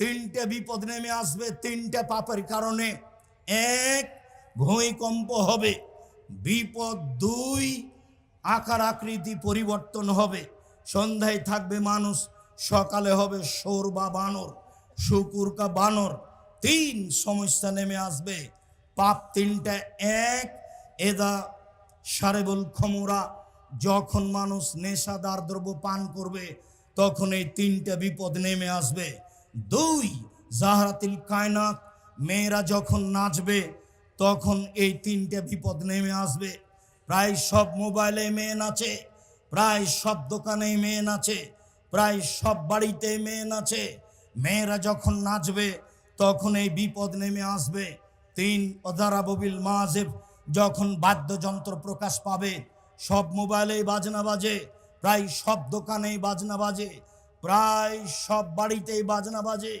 তিনটে বিপদ নেমে আসবে, তিনটে পাপের কারণে। এক, ভূমিকম্প হবে। বিপদ দুই, আকার আকৃতি পরিবর্তন হবে। সন্ধ্যায় থাকবে মানুষ, সকালে হবে সোর বা বানর, শুকুর কা বানর। তিন, সমস্যা নেমে আসবে। পাপ তিনটা, এক, এদা সারেবুল খমুরা। যখন মানুষ নেশাদার দ্রব্য পান করবে, তখন এই তিনটা বিপদ নেমে আসবে। দুই জাহরাতিল কায়নাত, মেয়েরা যখন নাচবে, তখন এই তিনটে বিপদ নেমে আসবে। প্রায় সব মোবাইলে মেয়ে নাচে, প্রায় সব দোকানে মেয়ে নাচে, প্রায় সব বাড়িতে মেয়ে নাচে। মেয়েরা যখন নাচবে, তখন এই বিপদ নেমে আসবে। তিন অদারাববিল মাজেব যখন বাদ্যযন্ত্র প্রকাশ পাবে, সব মোবাইলেই বাজনা বাজে, প্রায় সব দোকানেই বাজনা বাজে। প্রায় সব বাড়িতেই বাজনা বাজে।